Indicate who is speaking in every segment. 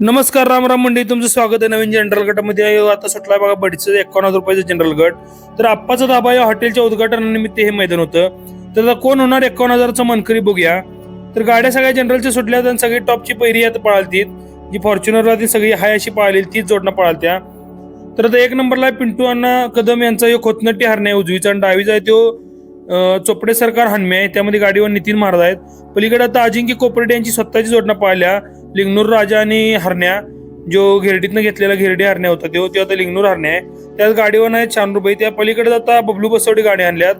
Speaker 1: नमस्कार राम राम मंडळी. तुमचं स्वागत आहे नवीन जनरल गटामध्ये. आता सुटला बघा बडीचं एकोणास हजार रुपयाचं जनरल गट. तर आप्पाचा दाबा या हॉटेलच्या उद्घाटनानिमित्त हे मैदान होतं. तर आता कोण होणार? एकावन्न हजारचं मनकरी बघूया. तर गाड्या सगळ्या जनरलच्या सुटल्या आणि सगळी टॉपची पहिरी आता पळालतीत. जी फॉर्च्युनरला ती सगळी हाय अशी पळाली तीच जोडणं पळालत्या. तर आता एक नंबरला पिंटू अण्णा कदम यांचा. यो खोतनट्टी हरणे उजवीचा आणि डावीचा आहे तो चोपडे सरकार हनमे आहे. त्यामध्ये गाडीवर नितीन महाराज आहेत. पलीकडे आता अजिंक्य कोपरडे यांची स्वतःची जोडणं पाहिल्या लिंगनूर राजा आणि हरण्या जो घेरडीतनं घेतलेला घेरडी हरण्या होता तो ते आता लिंगनूर हरण्या आहे. त्याच गाडीवर आहेत छान रुपये. त्या पलीकडे आता बबलू बसवडी गाडी आणल्यात.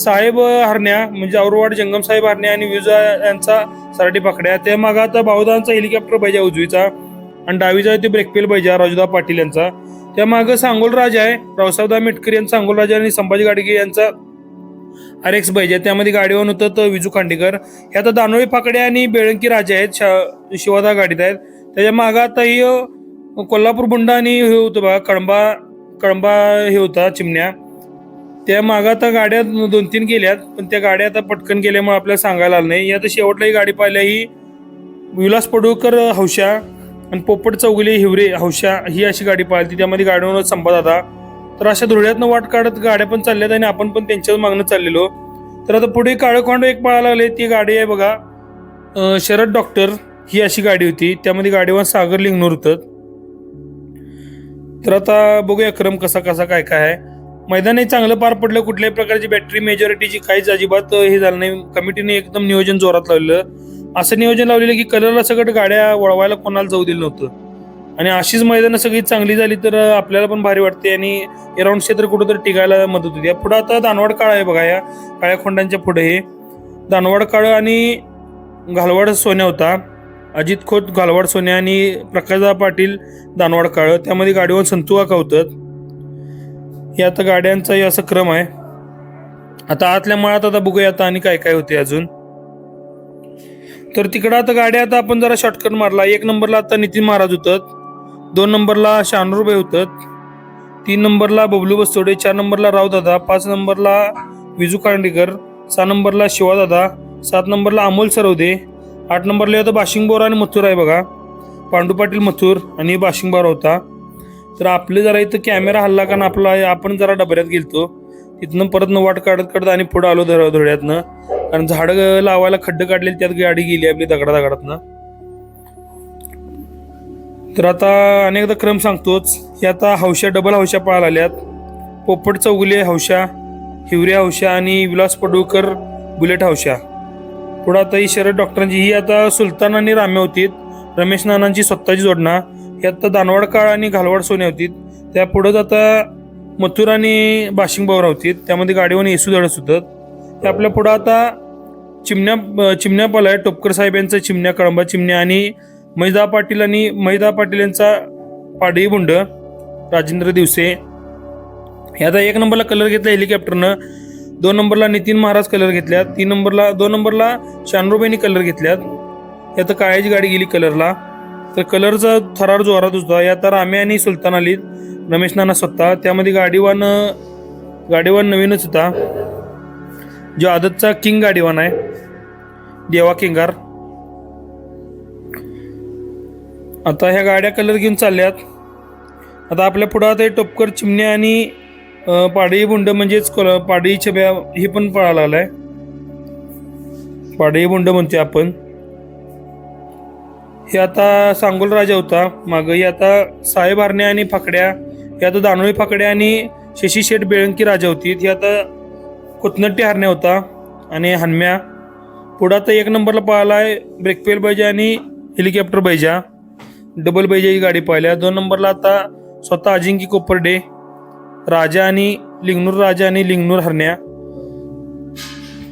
Speaker 1: साहेब हरण्या म्हणजे औरवाड जंगम साहेब हरण्या आणि विजा यांचा सराटी पकड्या. त्या मागं आता भाऊदांचा हेलिकॉप्टर पाहिजे उजवीचा आणि डावीचा आहे ते ब्रेकपेल पाहिजे राजूदा पाटील यांचा. त्या मागं सांगोल राजा आहे रावसाहेबदा मेटकर यांचा सांगोल राजा आणि संभाजी गाडगे यांचा आर एक्स पाहिजे त्यामध्ये गाडीवर होतं तर विजू खांडेकर. हे आता दानोळी फाकडे आणि बेळंकी राजा आहेत. शा- शिवादा गाडीत आहेत. त्याच्या मागं आता ही कोल्हापूर बुंडा आणि हे होतं बघा कळंबा कळंबा हे होता चिमण्या. त्या मागं आता गाड्या दोन तीन गेल्यात पण त्या गाड्या आता पटकन गेल्यामुळे आपल्याला सांगायला आलं नाही. आता शेवटलाही गाडी पाहिल्या ही विलास पडुळकर हौशा आणि पोपट चौगुले हिवरे हौशा ही अशी गाडी पाहिली त्यामध्ये गाडीवर संवाद आता तर अशा धुळ्यातनं वाट काढत गाड्या पण चालल्यात आणि आपण पण त्यांच्याच मागणं चाललेलो. तर आता पुढे काळखोंड एक पळायला लागले. ती गाडी आहे बघा शरद डॉक्टर ही अशी गाडी होती. त्यामध्ये गाडीवर सागर लिंगणूर होतं. तर आता बघूया क्रम कसा कसा काय काय आहे. मैदानही चांगलं पार पडलं. कुठल्याही प्रकारची बॅटरी मेजॉरिटीची काहीच अजिबात हे झालं नाही. कमिटीने एकदम नियोजन जोरात लावलेलं. असं नियोजन लावलेलं की कलरला सगळं गाड्या वळवायला कोणाला जाऊ दिलं नव्हतं. आणि अशीच मैदानं सगळी चांगली झाली तर आपल्याला पण भारी वाटते आणि राऊंड क्षेत्र कुठंतरी टिकायला मदत होती. या पुढं आता दानवाड काळ आहे बघा या काळ्या खोंडांच्या पुढे हे. दानवाड काळ आणि घालवाड सोन्या होता. अजित खोत घालवाड सोन्या आणि प्रकाशदा पाटील दानवाड काळ. त्यामध्ये गाडीवर संतू कावतात होतं. हे आता गाड्यांचाही असा क्रम आहे. आता आतल्या मळात आता बघूया आता आणि काय काय होते अजून. तर तिकडं आता गाड्या आता आपण जरा शॉर्टकट मारला. एक नंबरला आता नितीन महाराज होतात दोन नंबरला शानूरबाई होतात तीन नंबरला बबलू बस्तोडे चार नंबरला रावदादा पाच नंबरला विजू कांडेकर सहा नंबरला शिवादादा सात नंबरला अमोल सरवदे आठ नंबरला होता बाशिंग बोरा आणि मथुर आहे बघा. पांडू पाटील मथुर आणि बाशिंग बोरा होता. तर आपले जरा इथं कॅमेरा हल्ला कारण आपला आपण जरा डबऱ्यात गेलतो. तिथनं परत न वाट काढत काढत आणि पुढं आलो धड धड्यातनं कारण झाडं लावायला खड्डं काढले त्यात गाडी गेली आपली दगडा दगडातनं तर आता अनेकदा क्रम सांगतोच हे आता हौशा डबल हौशा पळायला आल्यात पोपट चौगुले हौशा हिवरे हौशा आणि विलास पडुळकर बुलेट हौशा. पुढं आता ही शरद डॉक्टरांची ही आता सुलतान आणि राम्या होती रमेश नानांची स्वतःची जोडणा. ही आता दानवाड काळ आणि घालवाड सोने होती त्या पुढंच आता मथुर आणि बाशिंग बावर होती त्यामध्ये गाडीवर येसू धडस होतं ते आपल्या पुढं आता चिमण्या चिमण्या पाला आहे टोपकर साहेब यांचं चिमण्या कळंबा चिमण्या आणि मैदा पाटील आणि मैदा पाटील यांचा पाडवी बुंड राजेंद्र दिवसे. हे आता एक नंबरला कलर घेतला हेलिकॉप्टरनं दोन नंबरला नितीन महाराज कलर घेतल्यात तीन नंबरला दोन नंबरला शानरूबाईंनी कलर घेतल्यात. यात काळ्याची गाडी गेली कलरला तर कलरचा थरार जोरात होता. यात रामे आणि सुलतान अली रमेश नाना स्वतः. त्यामध्ये गाडीवान गाडीवान नवीनच होता. जो आदतचा किंग गाडीवान आहे. देवा किंगार. आता ह्या गाड्या कलर घेऊन चालल्यात. आता आपल्या पुढं आता हे टोपकर चिमण्या आणि पाडई पाडळी बुंड म्हणजेच कोल- पाडळी छब्या हे पण पळायला आलाय. पाडळी बुंड म्हणते आपण. हे आता सांगोल राजा होता. माग हे आता साहेब हरण्या आणि फाकड्या हे आता दानोळी फाकड्या आणि शशी शेठ बेळंकी राजा होती. हे आता कोथनट्टी हरण्या होता आणि हनम्या. पुढं आता एक नंबरला पळाला आहे ब्रेकपेल बैजा आणि हेलिकॉप्टर बैजा. डबल बैजाची ही गाडी पाहिल्या दोन नंबरला आता स्वतः अजिंक्य कोपर्डे राजा आणि लिंगनूर राजा आणि लिंगनूर हरण्या.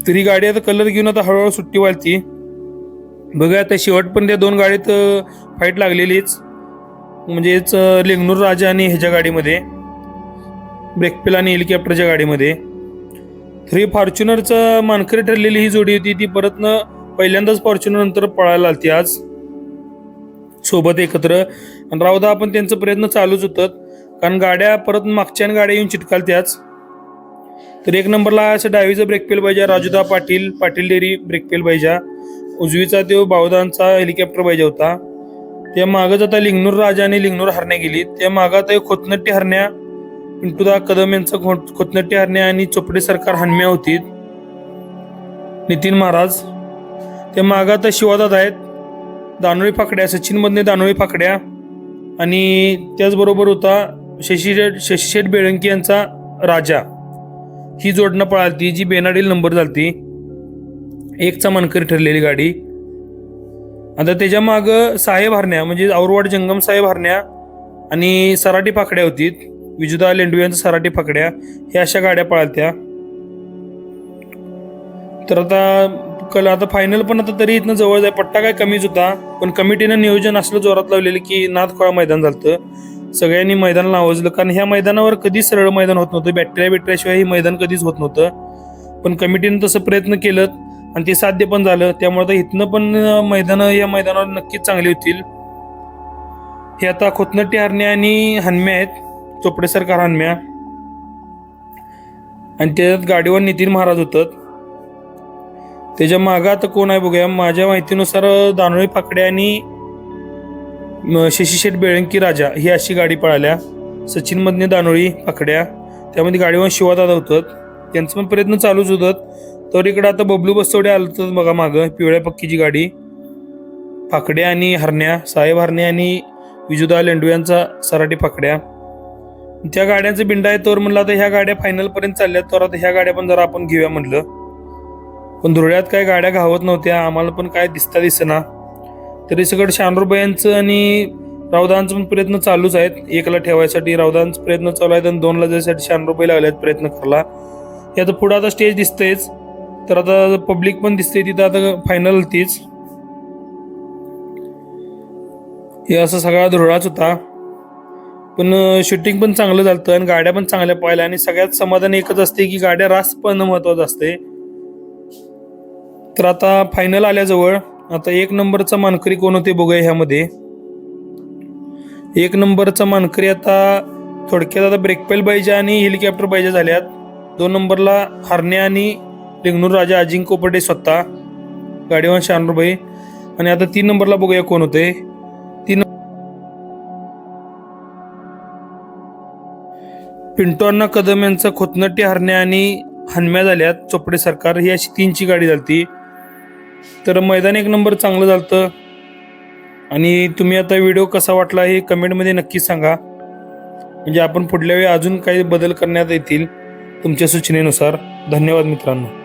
Speaker 1: तरी गाडी आता कलर घेऊन आता हळूहळू सुट्टी वालती बघा आता शेवट पण त्या दोन गाडीत फाईट लागलेलीच. म्हणजेच लिंगनूर राजा आणि ह्याच्या गाडीमध्ये ब्रेकपेल आणि हेलिकॉप्टरच्या गाडीमध्ये. थ्री फॉर्च्युनरचं मानकरी ठरलेली ही जोडी होती ती परतनं पहिल्यांदाच फॉर्च्युनर नंतर पळायला आलती आज. सोबत एकत्र. आणि रावदा आपण त्यांचं प्रयत्न चालूच होतात कारण गाड्या परत मागच्या गाड्या येऊन चिटकाल त्याच. तर एक नंबरला असं डावीचा ब्रेकपेल पाहिजे. राजूदा पाटील पाटील डेअरी ब्रेकपेल पाहिजे. उजवीचा तो बावदांचा हेलिकॉप्टर पाहिजे होता. त्या मागच आता लिंगनूर राजा आणि लिंगनूर हरण्या गेली. त्या मागं आता खोतनट्टी हरण्या पिंटूदा कदम यांचं खो- खोतनट्टी हरण्या आणि चोपडे सरकार हनम्या होती. नितीन महाराज. त्या मागं आता शिवादात आहेत. दानोळी फाकड्या सचिनमधने दानोळी फाकड्या आणि त्याचबरोबर होता शशीशेठ शशीशेठ बेळंकी यांचा राजा. ही जोडणं पळालती जी बेनाडील नंबर झालती. एकचा मानकरी ठरलेली गाडी. आता त्याच्या माग साहेब हरण्या म्हणजे औरवाड जंगम साहेब हरण्या आणि सराटी फाकड्या होती. विजुदा लेंडू यांचा सराटी फाकड्या ह्या अशा गाड्या पळालत्या. तर आता कल आता फायनल पण आता तरी इथनं जवळ जाय पट्टा काय कमीच होता. पण कमिटीनं नियोजन असलं जोरात लावलेलं की नाथखोळा मैदान झालं सगळ्यांनी मैदान लावजलं कारण ह्या मैदानावर कधीच सरळ मैदान होत नव्हतं. बॅटऱ्या बिटऱ्याशिवाय हे मैदान कधीच होत नव्हतं. पण कमिटीनं तसं प्रयत्न केलं आणि ते साध्य पण झालं. त्यामुळे आता इथनं पण मैदानं या मैदानावर नक्कीच चांगली होतील. हे आता खोतनट्टी हरण्या आणि हनम्या आहेत. चोपडे सरकार हनम्या. आणि त्याच्यात गाडीवर नितीन महाराज होतात. त्याच्या मागं आता कोण आहे बघूया. माझ्या माहितीनुसार दानोळी फाकड्या आणि शशीशेठ बेळंकी राजा ही अशी गाडी पळाल्या. सचिन मधने दानोळी फाकड्या त्यामध्ये गाडीवर शिवादादा होतात त्यांचं पण प्रयत्न चालूच होतात तर इकडे आता बबलू बसवडे आलं होतं बघा मागं पिवळ्या पक्कीची गाडी. फाकड्या आणि हरण्या साहेब हरण्या आणि विजुदा लेंडू यांचा सराटी फाकड्या त्या गाड्यांचं बिंडा आहे तर म्हणलं आता ह्या गाड्या फायनल पर्यंत चालल्या तर आता ह्या गाड्या पण जरा आपण घेऊया म्हणलं. पण धुळ्यात काय गाड्या घावत नव्हत्या आम्हाला पण काय दिसता दिसेना. तरी सगळं शानरूबायांचं आणि रावदांचं पण प्रयत्न चालूच आहेत. एकला ठेवायसाठी रावदांचा प्रयत्न चालू आहेत आणि दोनला जायसाठी शानरूबाई लागल्यात प्रयत्न करायला. हे आता पुढं आता स्टेज दिसतेच तर आता पब्लिक पण दिसते तिथं आता फायनल तीच. हे असं सगळा धुळाच होता. पण शूटिंग पण चांगलं झालं आणि गाड्या पण चांगल्या पाहिल्या आणि सगळ्यात समाधान एकच असते की गाड्या रास पण महत्वाचं असते तर आता फायनल आल्याजवळ आता एक नंबरचा मानकरी कोण होते बघूया ह्यामध्ये. एक नंबरचा मानकरी आता थोडक्यात आता ब्रेकपेल पाहिजे आणि हेलिकॉप्टर पाहिजे झाल्यात. दोन नंबरला हरणे आणि लिंगनूर राजा अजिंक्य कोपर्डे स्वतः. गाडीवान शानरूबाई आणि आता तीन नंबरला बघूया कोण होते. तीन पिंटू अण्णा कदम यांचं खोतनट्टी हरण्या आणि हनम्या झाल्यात. चोपडे सरकार ही अशी तीनची गाडी झालती. तर मैदान एक नंबर चांगलं झालं आणि तुम्ही आता व्हिडिओ कसा वाटला हे कमेंटमध्ये नक्की सांगा. म्हणजे आपण पुढल्या वेळी अजून काही बदल करण्यात येतील तुमच्या सूचनेनुसार. धन्यवाद मित्रांनो.